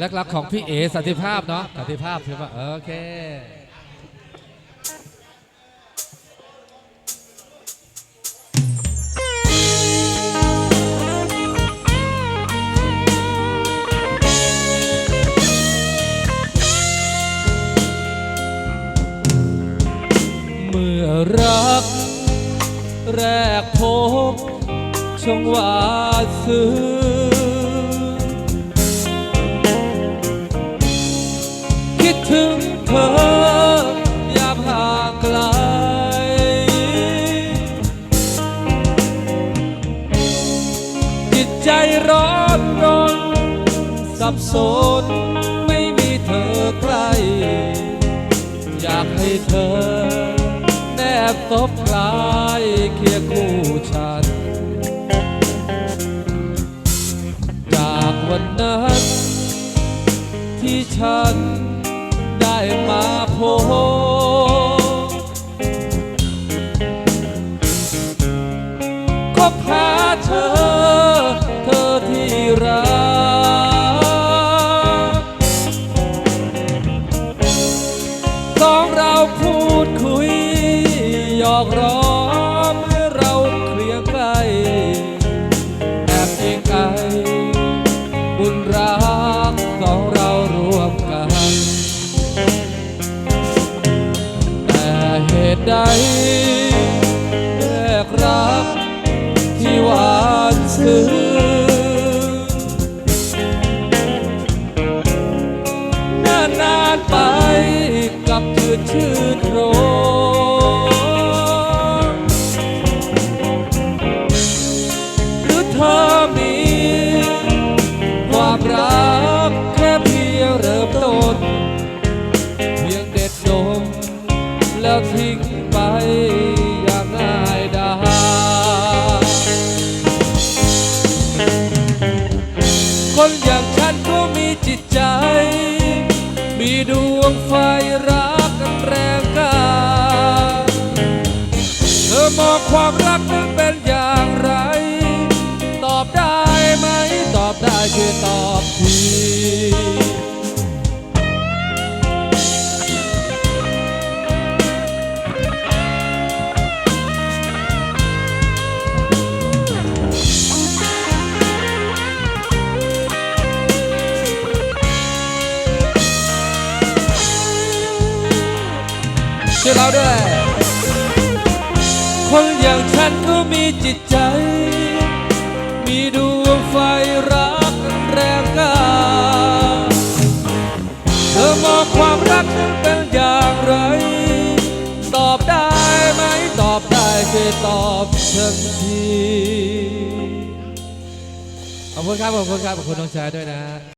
แลกรักของพี่เอสันติภาพเนาะสันติภาพใช่ปะโอเคเมื่อรักแรกพบช่างว่าซื้อ ใจร้อนรนสับสนไม่มีเธอใกล้อยากให้เธอ แนบตบกลายเคียงคู่ฉัน จากวันนั้น ที่ฉันได้มาพบ สองเราพูดคุยหยอกล้อเมื่อเราเคลียงใกล้แอบเองไกลบุญรักของเรารวมกัน แต่เหตุใดแรกรักที่หวานซึ้ง ช่วยเราด้วย คนอย่างฉันก็มีจิตใจ มีดวงไฟรักแรงกล้าเธอมองความรักนั้นเป็นอย่างไร ตอบได้ไหมตอบได้ช่วยตอบฉันทีขอบคุณครับขอบคุณครับขอบคุณน้องชายด้วยนะ